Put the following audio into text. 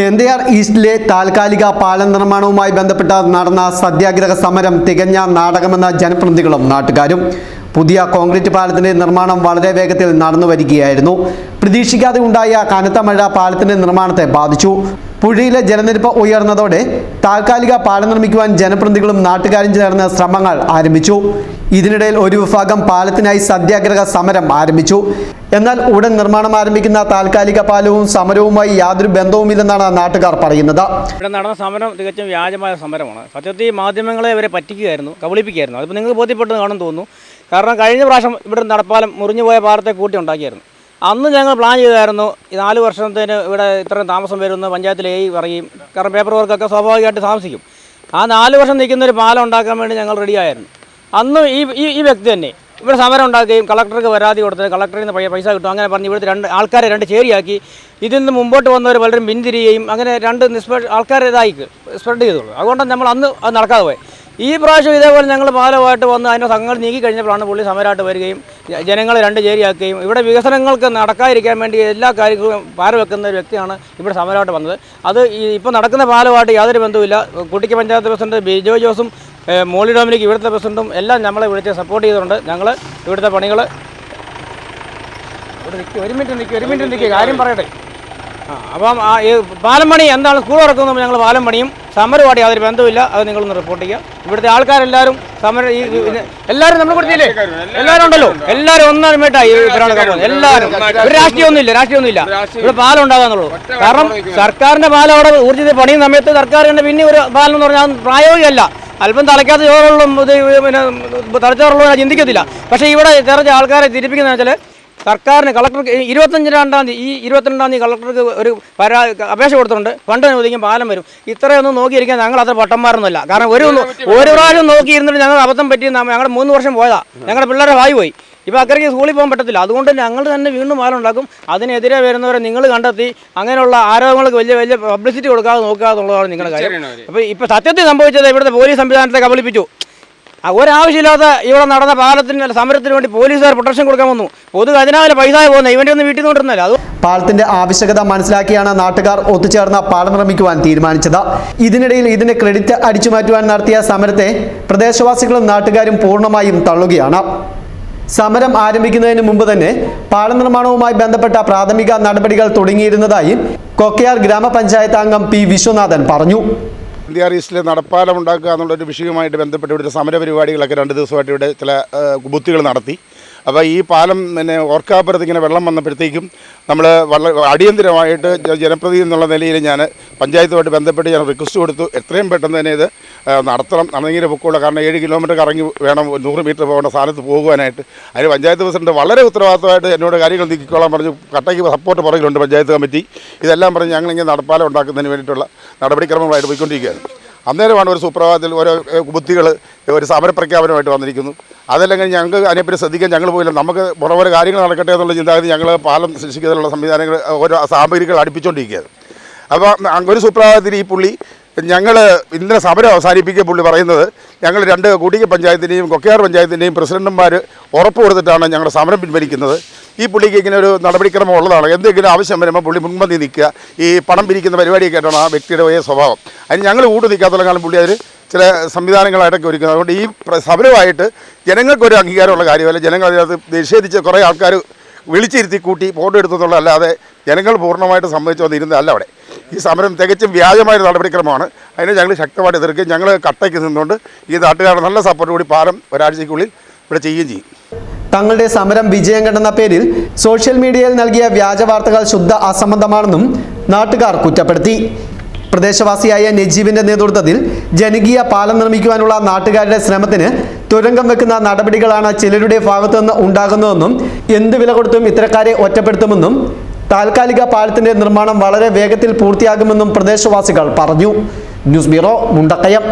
എന്തയാർ ഈസ്റ്റിലെ താൽക്കാലിക പാലം നിർമ്മാണവുമായി ബന്ധപ്പെട്ട് നടന്ന സത്യാഗ്രഹ സമരം തികഞ്ഞ നാടകമെന്ന ജനപ്രതിനിധികളും നാട്ടുകാരും പുതിയ കോൺക്രീറ്റ് പാലത്തിന്റെ നിർമ്മാണം വളരെ വേഗത്തിൽ നടന്നു വരികയായിരുന്നു പ്രതീക്ഷിക്കാതെ ഉണ്ടായ കനത്ത മഴ പാലത്തിന്റെ നിർമ്മാണത്തെ ബാധിച്ചു. പുഴയിലെ ജലനിരപ്പ് ഉയർന്നതോടെ താൽക്കാലിക പാലം നിർമ്മിക്കുവാൻ ജനപ്രതിനിധികളും നാട്ടുകാരും ചേർന്ന് ശ്രമങ്ങൾ ആരംഭിച്ചു. ഇതിനിടയിൽ ഒരു വിഭാഗം പാലത്തിനായി സത്യാഗ്രഹ സമരം ആരംഭിച്ചു. എന്നാൽ ഉടൻ നിർമ്മാണം ആരംഭിക്കുന്ന താൽക്കാലിക പാലവും സമരവുമായി യാതൊരു ബന്ധവുമില്ലെന്നാണ് നാട്ടുകാർ പറയുന്നത്. ഇവിടെ നടന്ന സമരം തികച്ചും വ്യാജമായ സമരമാണ്. സത്യത്തിൽ മാധ്യമങ്ങളെ ഇവരെ പറ്റിക്കുകയായിരുന്നു കബളിപ്പിക്കുകയായിരുന്നു. അതിപ്പോൾ നിങ്ങൾക്ക് ബോധ്യപ്പെട്ടെന്ന് കാണും തോന്നുന്നു. കാരണം കഴിഞ്ഞ പ്രാവശ്യം ഇവിടെ നടപ്പാലം മുറിഞ്ഞു പോയ പാലത്തെ കൂട്ടി ഉണ്ടാക്കിയായിരുന്നു. അന്ന് ഞങ്ങൾ പ്ലാൻ ചെയ്തായിരുന്നു ഈ നാല് വർഷത്തിന് ഇവിടെ ഇത്രയും താമസം വരുമെന്ന് പഞ്ചായത്തിലെ ഈ പറയും. കാരണം പേപ്പർ വർക്കൊക്കെ സ്വാഭാവികമായിട്ട് താമസിക്കും. ആ നാല് വർഷം നിൽക്കുന്ന ഒരു പാലം ഉണ്ടാക്കാൻ വേണ്ടി ഞങ്ങൾ റെഡിയായിരുന്നു അന്ന് ഈ ഈ വ്യക്തി തന്നെ ഇവിടെ സമരം ഉണ്ടാക്കുകയും കളക്ടർക്ക് പരാതി കൊടുത്ത് കളക്ടറിൽ നിന്ന് പൈസ കിട്ടും. അങ്ങനെ പറഞ്ഞ് ഇവിടുത്തെ രണ്ട് ആൾക്കാരെ രണ്ട് ചേരിയാക്കി. ഇതിൽ നിന്ന് മുമ്പോട്ട് വന്നവർ പലരും പിന്തിരിയുകയും അങ്ങനെ രണ്ട് നിഷ്പ ആൾക്കാരെ ഇതായി സ്പ്രെഡ് ചെയ്തോളൂ അതുകൊണ്ടാണ് നമ്മൾ അന്ന് അത് നടക്കാതെ പോയി ഈ പ്രാവശ്യം ഇതേപോലെ ഞങ്ങൾ പാലമായിട്ട് വന്ന് അതിന്റെ സംഘങ്ങൾ നീക്കി കഴിഞ്ഞപ്പോഴാണ് പുള്ളി സമരമായിട്ട് വരികയും ജനങ്ങളെ രണ്ട് ചേരിയാക്കുകയും ഇവിടെ വികസനങ്ങൾക്ക് നടക്കാതിരിക്കാൻ വേണ്ടി എല്ലാ കാര്യങ്ങളും പാര വെക്കുന്ന ഒരു വ്യക്തിയാണ് ഇവിടെ സമരമായിട്ട് വന്നത്. അത് ഇപ്പോൾ നടക്കുന്ന പാലമായിട്ട് യാതൊരു ബന്ധവുമില്ല. കുട്ടിക്ക് പഞ്ചായത്ത് പ്രസിഡന്റ് ബിജോ ജോസും മോളി ഡോമിനിക്ക് ഇവിടുത്തെ പ്രസിഡന്റും എല്ലാം നമ്മളെ വിളിച്ച് സപ്പോർട്ട് ചെയ്തിട്ടുണ്ട്. ഞങ്ങൾ ഇവിടുത്തെ പണികൾ ഇവിടെ നിൽക്കുക ഒരു മിനിറ്റ് നിൽക്കുക ഒരു മിനിറ്റ് നിൽക്കുക കാര്യം പറയട്ടെ. ആ അപ്പം ആ പാലം പണി എന്താണ്? സ്കൂൾ തുറക്കുന്നത് ഞങ്ങൾ പാലം പണിയും സമരമായിട്ട് യാതൊരു ബന്ധമില്ല അത് നിങ്ങളൊന്ന് റിപ്പോർട്ട് ചെയ്യുക. ഇവിടുത്തെ ആൾക്കാരെല്ലാവരും സമരം ഈ എല്ലാവരും നമ്മൾ കൊടുത്തില്ലേ എല്ലാവരും ഉണ്ടല്ലോ. എല്ലാവരും ഒന്നാമേട്ടായി എല്ലാവരും ഒരു രാഷ്ട്രീയമൊന്നുമില്ല രാഷ്ട്രീയമൊന്നുമില്ല. ഇവിടെ പാലം ഉണ്ടാകാന്നുള്ളൂ. കാരണം സർക്കാരിന്റെ പാലം അവിടെ ഊർജത്തിൽ പണിയുന്ന സമയത്ത് സർക്കാരിന്റെ പിന്നെ ഒരു പാലം എന്ന് പറഞ്ഞാൽ അത് പ്രായോഗികമല്ല. അല്പം തളയ്ക്കാത്ത ചോറുള്ളും പിന്നെ തലച്ചോറുള്ള ചിന്തിക്കത്തില്ല. പക്ഷേ ഇവിടെ ചെറിയ ആൾക്കാരെ തിരിപ്പിക്കുന്നതെന്ന് വെച്ചാൽ സർക്കാരിന് കളക്ടർക്ക് ഇരുപത്തഞ്ച് രണ്ടാം തീയതി ഈ ഇരുപത്തിരണ്ടാം തീയതി കളക്ടർക്ക് ഒരു പരാ അപേക്ഷ കൊടുത്തിട്ടുണ്ട്. ഫണ്ട് അനുവദിക്കും പാലം വരും. ഇത്രയൊന്നും നോക്കിയിരിക്കാൻ ഞങ്ങൾ അത്ര പട്ടന്മാരൊന്നുമല്ല. കാരണം ഒരു ഒരു പ്രാവശ്യം നോക്കിയിരുന്നിട്ട് ഞങ്ങൾ അബദ്ധം പറ്റി ഞങ്ങളുടെ മൂന്ന് വർഷം പോയതാ. ഞങ്ങളുടെ പിള്ളേരെ വായി പോയി. ഇപ്പോൾ അക്കരയ്ക്ക് സ്കൂളിൽ പോകാൻ പറ്റത്തില്ല. അതുകൊണ്ട് ഞങ്ങൾ തന്നെ വീണ്ടും പാലം ഉണ്ടാക്കും. അതിനെതിരെ വരുന്നവരെ നിങ്ങൾ കണ്ടെത്തി. അങ്ങനെയുള്ള ആരോപണങ്ങൾക്ക് വലിയ വലിയ പബ്ലിസിറ്റി കൊടുക്കാതെ നോക്കുക എന്നുള്ളതാണ് നിങ്ങളുടെ കാര്യം. അപ്പോൾ ഇപ്പോൾ സത്യത്തിൽ സംഭവിച്ചത് ഇവിടുത്തെ പോലീസ് സംവിധാനത്തെ കബളിപ്പിച്ചു. ഒരാവശ്യമില്ലാത്ത ഇവിടെ നടന്ന പാലത്തിന് സമരത്തിന് വേണ്ടി പോലീസുകാർ പ്രൊട്ടക്ഷൻ കൊടുക്കാൻ വന്നു. പൊതു ഖജനാവിലെ പൈസ പോകുന്നത് ഇവന്റെ ഒന്നും വീട്ടിൽ നിന്ന് കൊണ്ടിരുന്നല്ല അത് പാലത്തിന്റെ ആവശ്യകത മനസ്സിലാക്കിയാണ് നാട്ടുകാർ ഒത്തുചേർന്ന പാലം നിർമ്മിക്കുവാൻ തീരുമാനിച്ചത്. ഇതിനിടയിൽ ഇതിന്റെ ക്രെഡിറ്റ് അടിച്ചു മാറ്റുവാൻ നടത്തിയ സമരത്തെ പ്രദേശവാസികളും നാട്ടുകാരും പൂർണമായും തള്ളുകയാണ്. സമരം ആരംഭിക്കുന്നതിന് മുമ്പ് തന്നെ പാലം നിർമ്മാണവുമായി ബന്ധപ്പെട്ട പ്രാഥമിക നടപടികൾ തുടങ്ങിയിരുന്നതായി കൊക്കയാർ ഗ്രാമപഞ്ചായത്ത് അംഗം പി വിശ്വനാഥൻ പറഞ്ഞു. ഇന്ത്യ ഈസ്റ്റിലെ നടപ്പാലം ഉണ്ടാക്കുക എന്നുള്ളൊരു വിഷയവുമായിട്ട് ബന്ധപ്പെട്ട് ഇവിടുത്തെ സമരപരിപാടികളൊക്കെ രണ്ട് ദിവസമായിട്ട് ഇവിടെ ചില ബുദ്ധികൾ നടത്തി. അപ്പോൾ ഈ പാലം പിന്നെ ഓർക്കാപ്പുറത്ത് ഇങ്ങനെ വെള്ളം വന്നപ്പോഴത്തേക്കും നമ്മൾ വളരെ അടിയന്തരമായിട്ട് ജനപ്രതിനിധി എന്നുള്ള നിലയിൽ ഞാൻ പഞ്ചായത്തുമായിട്ട് ബന്ധപ്പെട്ട് ഞാൻ റിക്വസ്റ്റ് കൊടുത്തു. എത്രയും പെട്ടെന്ന് തന്നെ ഇത് നടത്തണം. നടന്നെങ്കിലും പൊക്കോളൂ കാരണം ഏഴ് കിലോമീറ്റർ കറങ്ങി വേണം നൂറ് മീറ്റർ പോകേണ്ട സ്ഥാനത്ത് പോകുവാനായിട്ട്. അതിന് പഞ്ചായത്ത് പ്രസിഡന്റ് വളരെ ഉത്തരവാദിത്തമായിട്ട് എന്നോട് കാര്യങ്ങൾ നീക്കിക്കോളാൻ പറഞ്ഞു. കട്ടയ്ക്ക് സപ്പോർട്ട് പുറകിലുണ്ട് പഞ്ചായത്ത് കമ്മിറ്റി. ഇതെല്ലാം പറഞ്ഞ് ഞങ്ങളിങ്ങനെ നടപ്പാലം ഉണ്ടാക്കുന്നതിന് വേണ്ടിയിട്ടുള്ള നടപടിക്രമങ്ങളായിട്ട് പോയിക്കൊണ്ടിരിക്കുകയാണ്. അന്നേരമാണ് ഒരു സുപ്രഭാതത്തിൽ ഓരോ ബുദ്ധികൾ ഒരു സമരപ്രഖ്യാപനമായിട്ട് വന്നിരിക്കുന്നു. അതല്ലെങ്കിൽ ഞങ്ങൾക്ക് അതിനെപ്പറ്റി ശ്രദ്ധിക്കാൻ ഞങ്ങൾ പോയില്ല. നമുക്ക് പുറമെ കാര്യങ്ങൾ നടക്കട്ടെ എന്നുള്ള ചിന്താഗതി ഞങ്ങൾ പാലം സൃഷ്ടിക്കുന്നതിനുള്ള സംവിധാനങ്ങൾ ഓരോ സാമഗ്രികൾ അടുപ്പിച്ചുകൊണ്ടിരിക്കുകയാണ് അപ്പോൾ ഒരു സുപ്രഭാതത്തിൽ ഈ പുള്ളി ഞങ്ങൾ ഇന്നലെ സമരം അവസാനിപ്പിക്കുക പുള്ളി പറയുന്നത് ഞങ്ങൾ രണ്ട് കൂട്ടിക പഞ്ചായത്തിന്റെയും കൊക്കയാർ പഞ്ചായത്തിന്റെയും പ്രസിഡന്റുമാർ ഉറപ്പ് കൊടുത്തിട്ടാണ് ഞങ്ങളുടെ സമരം പിൻവലിക്കുന്നത്. ഈ പുള്ളിക്ക് ഇങ്ങനെ ഒരു നടപടിക്രമം ഉള്ളതാണ് എന്തെങ്കിലും ആവശ്യം വരുമ്പോൾ പുള്ളി മുൻപന്തി നിൽക്കുക. ഈ പണം പിരിക്കുന്ന പരിപാടിയൊക്കെ ആയിട്ടാണ് ആ വ്യക്തിയുടെ വലിയ സ്വഭാവം. അതിന് ഞങ്ങൾ കൂട്ട് കാലം പുള്ളി അതിൽ ചില സംവിധാനങ്ങളായിട്ടൊക്കെ ഒരുക്കുന്നത്. അതുകൊണ്ട് ഈ സമരമായിട്ട് ജനങ്ങൾക്കൊരു അംഗീകാരമുള്ള കാര്യമല്ല. ജനങ്ങൾ അതിനകത്ത് നിഷേധിച്ച് കുറേ ആൾക്കാർ വിളിച്ചിരുത്തി കൂട്ടി ഫോട്ടോ എടുത്തെന്നുള്ളതല്ലാതെ ജനങ്ങൾ പൂർണമായിട്ട് സമ്മതിച്ചു വന്നിരുന്നതല്ല അവിടെ. ഈ സമരം തികച്ചും വ്യാജമായ നടപടിക്രമമാണ്. അതിനെ ഞങ്ങൾ ശക്തമായിട്ട് എതിർക്കുകയും ഞങ്ങൾ കട്ടയ്ക്ക് നിന്നുകൊണ്ട് ഈ നാട്ടുകാരുടെ നല്ല സപ്പോർട്ട് കൂടി പാലം ഒരാഴ്ചയ്ക്കുള്ളിൽ ഇവിടെ ചെയ്യുകയും ചെയ്യും. തങ്ങളുടെ സമരം വിജയം കണ്ടെന്ന പേരിൽ സോഷ്യൽ മീഡിയയിൽ നൽകിയ വ്യാജ വാർത്തകൾ ശുദ്ധ അസംബന്ധമാണെന്നും നാട്ടുകാർ കുറ്റപ്പെടുത്തി. പ്രദേശവാസിയായ നജീബിന്റെ നേതൃത്വത്തിൽ ജനകീയ പാലം നിർമ്മിക്കുവാനുള്ള നാട്ടുകാരുടെ ശ്രമത്തിന് തുരങ്കം വെക്കുന്ന നടപടികളാണ് ചിലരുടെ ഭാഗത്തുനിന്ന് ഉണ്ടാകുന്നതെന്നും എന്ത് വില കൊടുത്തും ഇത്തരക്കാരെ ഒറ്റപ്പെടുത്തുമെന്നും താൽക്കാലിക പാലത്തിന്റെ നിർമ്മാണം വളരെ വേഗത്തിൽ പൂർത്തിയാകുമെന്നും പ്രദേശവാസികൾ പറഞ്ഞു. News bureau Mundakayam.